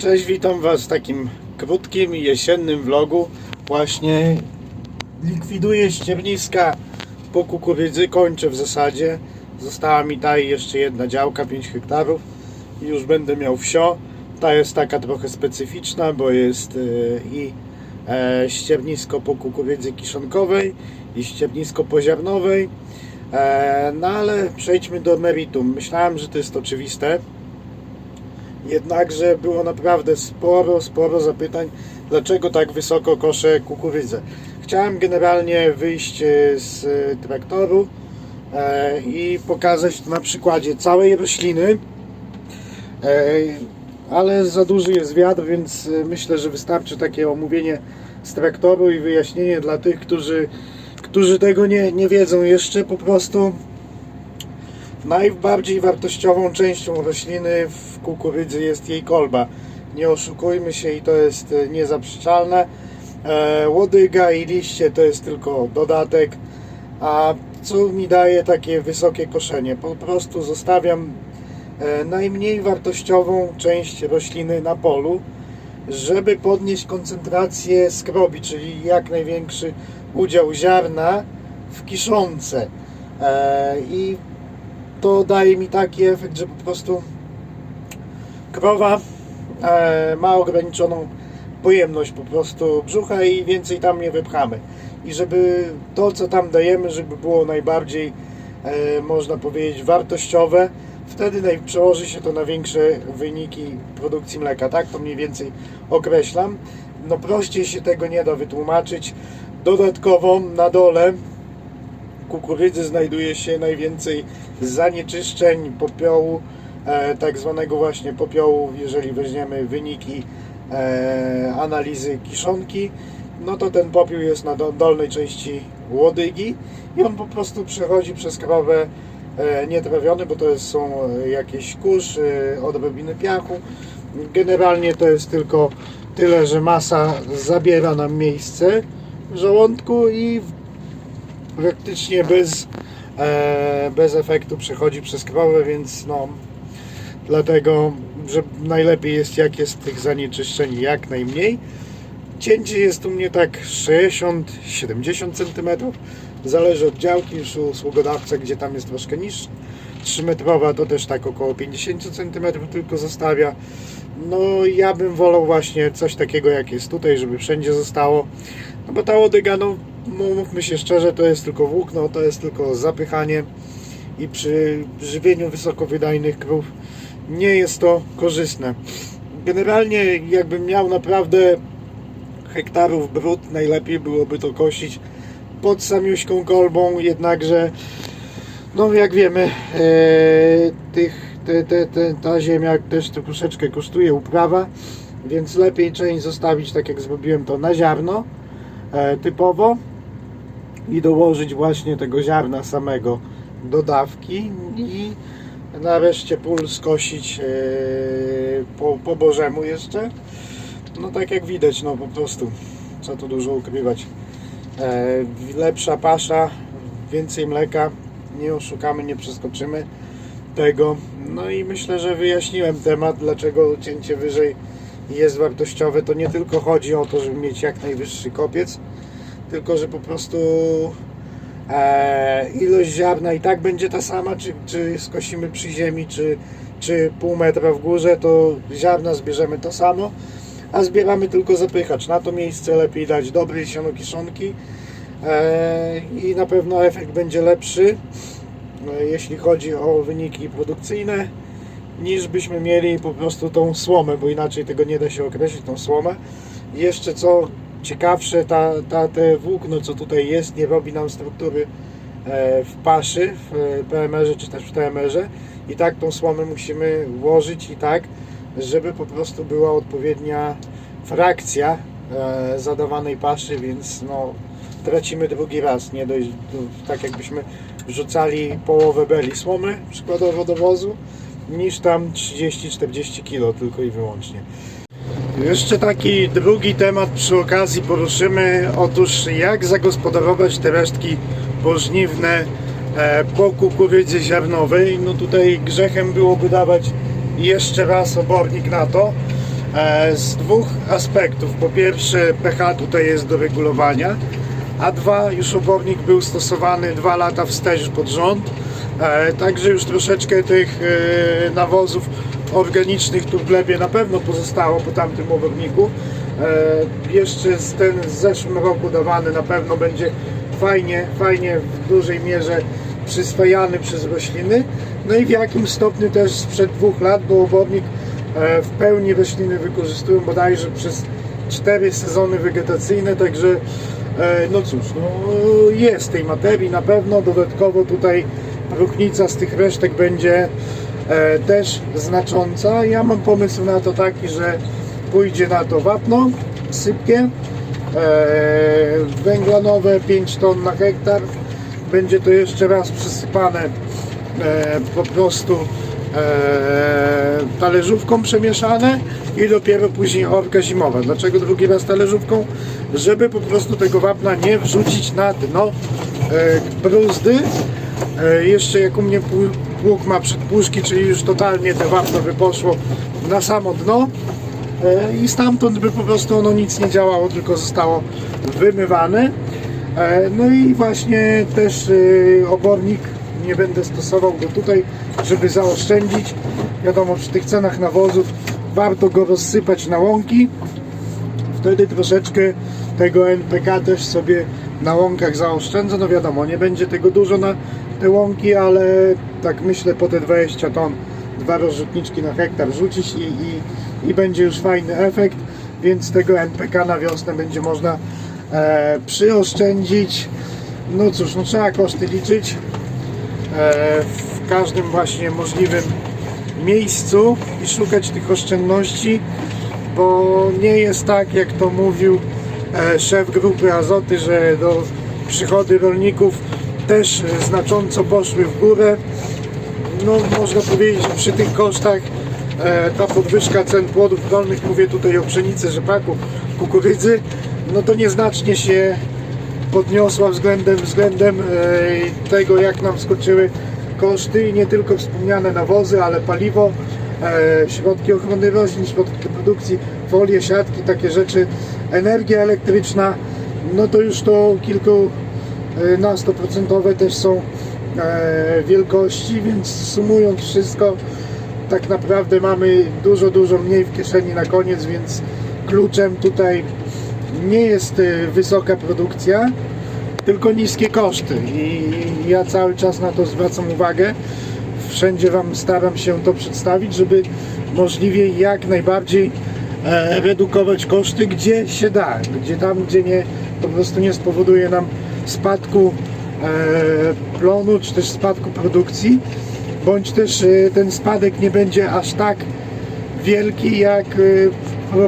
Cześć, witam Was w takim krótkim jesiennym vlogu. Właśnie likwiduję ścierniska po kukurydzy, kończę w zasadzie. Została mi ta i jeszcze jedna działka, 5 hektarów i już będę miał wsio. Ta jest taka trochę specyficzna, bo jest e, i e, ściernisko po kukurydzy kiszonkowej i ściernisko poziarnowej. E, no ale przejdźmy do meritum. Myślałem, że to jest oczywiste. Jednakże było naprawdę sporo, sporo zapytań, dlaczego tak wysoko koszę kukurydzę. Chciałem generalnie wyjść e, z e, traktoru e, i pokazać to na przykładzie całej rośliny, ale za duży jest wiatr, więc myślę, że wystarczy takie omówienie z traktoru i wyjaśnienie dla tych, którzy, którzy tego nie, nie wiedzą jeszcze po prostu. Najbardziej wartościową częścią rośliny w kukurydzy jest jej kolba. Nie oszukujmy się i to jest e, niezaprzeczalne. E, łodyga i liście to jest tylko dodatek. A co mi daje takie wysokie koszenie? Po prostu zostawiam e, najmniej wartościową część rośliny na polu, żeby podnieść koncentrację skrobi, czyli jak największy udział ziarna w kiszonce. E, I to daje mi taki efekt, że po prostu krowa e, ma ograniczoną pojemność po prostu brzucha i więcej tam nie wypchamy. I żeby to, co tam dajemy, żeby było najbardziej, e, można powiedzieć, wartościowe, wtedy naj- przełoży się to na większe wyniki produkcji mleka. Tak to mniej więcej określam. No prościej się tego nie da wytłumaczyć. Dodatkowo na dole kukurydzy znajduje się najwięcej zanieczyszczeń popiołu, e, tak zwanego właśnie popiołu, jeżeli weźmiemy wyniki e, analizy kiszonki, no to ten popiół jest na do, dolnej części łodygi i on po prostu przechodzi przez krowę e, nietrawiony, bo to jest, są jakieś kurz, odrobiny piachu. Generalnie to jest tylko tyle, że masa zabiera nam miejsce w żołądku i praktycznie bez, e, bez efektu przechodzi przez krowę, więc no dlatego, że najlepiej jest jak jest tych zanieczyszczeń jak najmniej. Cięcie jest u mnie tak 60-70 cm. Zależy od działki, już u usługodawcy, gdzie tam jest troszkę niższa. 3 metrowa to też tak około 50 cm tylko zostawia. No ja bym wolał właśnie coś takiego jak jest tutaj, żeby wszędzie zostało. No bo ta łodyga, no mówmy się szczerze, to jest tylko włókno, to jest tylko zapychanie i przy żywieniu wysokowydajnych krów nie jest to korzystne. Generalnie jakbym miał naprawdę hektarów brud, najlepiej byłoby to kosić pod samiuśką kolbą, jednakże no jak wiemy e, tych, te, te, te, ta ziemia też troszeczkę kosztuje uprawa, więc lepiej część zostawić tak jak zrobiłem to na ziarno e, typowo i dołożyć właśnie tego ziarna samego do dawki i nareszcie pól skosić e, po, po bożemu jeszcze. No tak jak widać, no po prostu, co tu dużo ukrywać. E, lepsza pasza, więcej mleka, nie oszukamy, nie przeskoczymy tego. No i myślę, że wyjaśniłem temat, dlaczego cięcie wyżej jest wartościowe. To nie tylko chodzi o to, żeby mieć jak najwyższy kopiec, tylko że po prostu e, ilość ziarna i tak będzie ta sama, czy, czy skosimy przy ziemi, czy, czy pół metra w górze, to ziarna zbierzemy to samo, a zbieramy tylko zapychacz. Na to miejsce lepiej dać dobrej sianokiszonki e, i na pewno efekt będzie lepszy, e, jeśli chodzi o wyniki produkcyjne, niż byśmy mieli po prostu tą słomę, bo inaczej tego nie da się określić, tą słomę. Jeszcze co ciekawsze, ta, ta, te włókno, co tutaj jest, nie robi nam struktury e, w paszy, w e, PMR-ze czy też w TMR-ze i tak tą słomę musimy włożyć i tak, żeby po prostu była odpowiednia frakcja e, zadawanej paszy, więc no, tracimy drugi raz, nie dość, do, tak jakbyśmy wrzucali połowę beli słomy, przykładowo do wozu, niż tam 30-40 kg tylko i wyłącznie. Jeszcze taki drugi temat przy okazji poruszymy. Otóż jak zagospodarować te resztki pożniwne e, po kukurydzy ziarnowej. No tutaj grzechem byłoby dawać jeszcze raz obornik na to. e, z dwóch aspektów. Po pierwsze pH tutaj jest do regulowania, a dwa już obornik był stosowany dwa lata wstecz pod rząd, e, także już troszeczkę tych nawozów organicznych tu w glebie na pewno pozostało po tamtym oborniku. E, jeszcze z ten z zeszłym roku dawany na pewno będzie fajnie, fajnie w dużej mierze przyswajany przez rośliny. No i w jakim stopniu też sprzed dwóch lat, bo obornik e, w pełni rośliny wykorzystują bodajże przez cztery sezony wegetacyjne, także e, no cóż, no, jest tej materii na pewno. Dodatkowo tutaj próchnica z tych resztek będzie też znacząca. Ja mam pomysł na to taki, że pójdzie na to wapno sypkie, e, węglanowe 5 ton na hektar. Będzie to jeszcze raz przysypane e, po prostu e, talerzówką przemieszane i dopiero później orka zimowa. Dlaczego drugi raz talerzówką? Żeby po prostu tego wapna nie wrzucić na dno e, bruzdy. E, jeszcze jak u mnie pług ma przedpuszki, czyli już totalnie te wapno by poszło na samo dno e, i stamtąd by po prostu ono nic nie działało, tylko zostało wymywane. E, No i właśnie też e, obornik nie będę stosował go tutaj, żeby zaoszczędzić. Wiadomo, przy tych cenach nawozów warto go rozsypać na łąki. Wtedy troszeczkę tego NPK też sobie na łąkach zaoszczędzę. No wiadomo, nie będzie tego dużo na łąki, ale tak myślę po te 20 ton dwa rozrzutniczki na hektar rzucić i, i, i będzie już fajny efekt, więc tego NPK na wiosnę będzie można e, przyoszczędzić. No cóż, no trzeba koszty liczyć e, w każdym właśnie możliwym miejscu i szukać tych oszczędności, bo nie jest tak, jak to mówił e, szef grupy Azoty, że do przychody rolników też znacząco poszły w górę. No można powiedzieć, że przy tych kosztach e, ta podwyżka cen płodów rolnych, mówię tutaj o pszenicy, rzepaku, kukurydzy, no to nieznacznie się podniosła względem, względem e, tego, jak nam skoczyły koszty i nie tylko wspomniane nawozy, ale paliwo, e, środki ochrony roślin, środki produkcji, folie, siatki, takie rzeczy, energia elektryczna, no to już to kilku na 100% też są e, wielkości, więc sumując wszystko, tak naprawdę mamy dużo, dużo mniej w kieszeni na koniec, więc kluczem tutaj nie jest e, wysoka produkcja, tylko niskie koszty i ja cały czas na to zwracam uwagę. Wszędzie Wam staram się to przedstawić, żeby możliwie jak najbardziej e, redukować koszty, gdzie się da, gdzie tam, gdzie nie, po prostu nie spowoduje nam spadku e, plonu, czy też spadku produkcji, bądź też e, ten spadek nie będzie aż tak wielki jak e,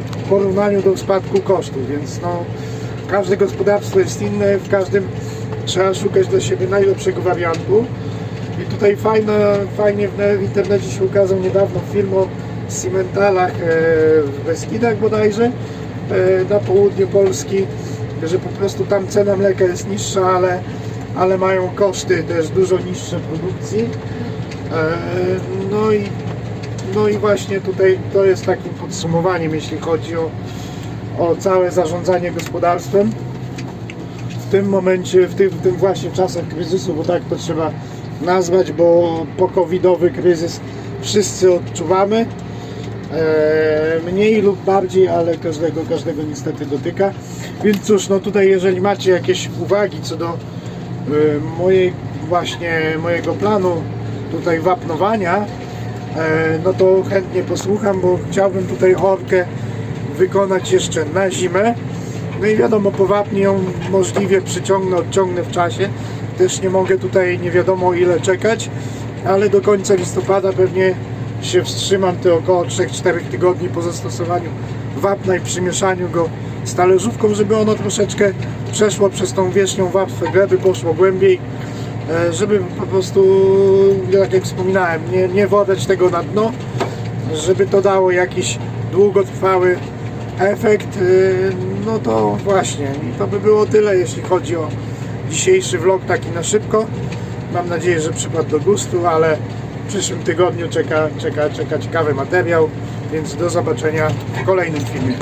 w porównaniu do spadku kosztów, więc no każde gospodarstwo jest inne, w każdym trzeba szukać dla siebie najlepszego wariantu. I tutaj fajna, fajnie w internecie się ukazał niedawno film o cimentalach w Beskidach bodajże, na południu Polski, że po prostu tam cena mleka jest niższa, ale, ale mają koszty też dużo niższe produkcji. E, No i, no i właśnie tutaj to jest takim podsumowaniem, jeśli chodzi o, o całe zarządzanie gospodarstwem w tym momencie, w tym, w tym właśnie czasach kryzysu, bo tak to trzeba nazwać, bo po covidowy kryzys wszyscy odczuwamy. E, mniej lub bardziej, ale każdego, każdego niestety dotyka. Więc cóż, no tutaj jeżeli macie jakieś uwagi co do e, mojej właśnie mojego planu tutaj wapnowania, e, no to chętnie posłucham, bo chciałbym tutaj orkę wykonać jeszcze na zimę. No i wiadomo, po wapnie ją możliwie przyciągnę, odciągnę w czasie. Też nie mogę tutaj nie wiadomo ile czekać, ale do końca listopada pewnie się wstrzymam te około 3-4 tygodni po zastosowaniu wapna i przymieszaniu go z talerzówką, żeby ono troszeczkę przeszło przez tą wierzchnią warstwę gleby, poszło głębiej, e, żeby po prostu, jak wspominałem, nie, nie wodać tego na dno, żeby to dało jakiś długotrwały efekt, yy, no to właśnie i to by było tyle jeśli chodzi o dzisiejszy vlog taki na szybko. Mam nadzieję, że przypadł do gustu, ale w przyszłym tygodniu czeka, czeka, czeka ciekawy materiał. Więc do zobaczenia w kolejnym filmie.